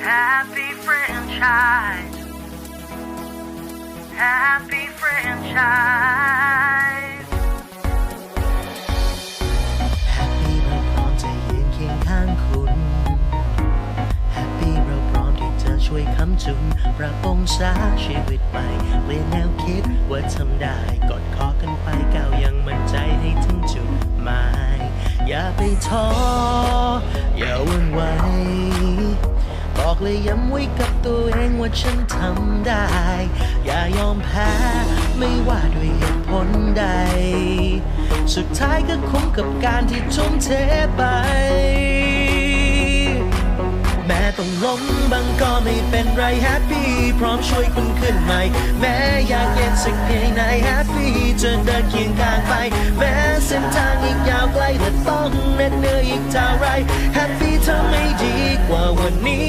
Happy franchise. Happy franchise. แฮปปี้เราพร้อมจะยืนเคียงข้างคุณ แฮปปี้เราพร้อมที่จะช่วยค้ำจุน ประปงษาชีวิตใหม่เปลี่ยนแนวคิดว่าทำได้กอดคอกันไปก้าวยังมั่นใจให้ถึงจุดหมาย อย่าไปท้อ เลยย้ำไว้กับตัวเองว่าฉันทำได้ อย่ายอมแพ้ ไม่ว่าด้วยเหตุผลใด สุดท้ายก็คุ้มกับการที่ทุ่มเทไป แม้ต้องล้มบางก็ไม่เป็นไรแฮปปี้พร้อมช่วยคุณขึ้นใหม่ แม้อยากเย็นสักเพียงไหนแฮปปี้จะเดินเคียงข้างไป แม้เส้นทางอีกยาวไกลและต้องเหน็ดเหนื่อยอีกเท่าไรแฮปปี้เธอไม่ดีกว่าวันนี้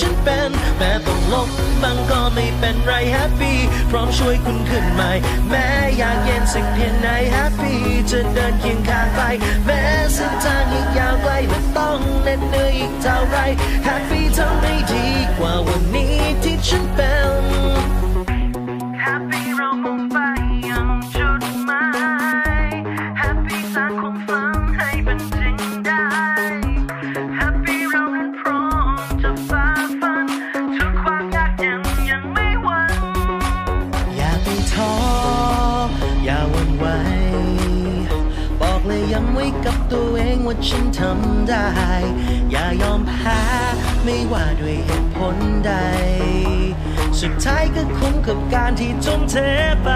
ฉันเป็น แม้ต้องล้มบางก็ไม่เป็นไรแฮปปี้พร้อมช่วยคุณขึ้นใหม่ แม้อยากเย็นสักเพียงไหนแฮปปี้จะเดินเคียงข้างไป แม้เส้นทางอีกยาวไกลและต้องเหน็ดเหนื่อยอีกเท่าไรแฮปปี้เธอไม่ดีกว่าวันนี้ที่ฉันเป็น ย้ำไว้กับตัวเองว่าฉันทำได้ อย่ายอมแพ้ไม่ว่าด้วยเหตุผลใด สุดท้ายก็คุ้มกับการที่ทุ่มเทไป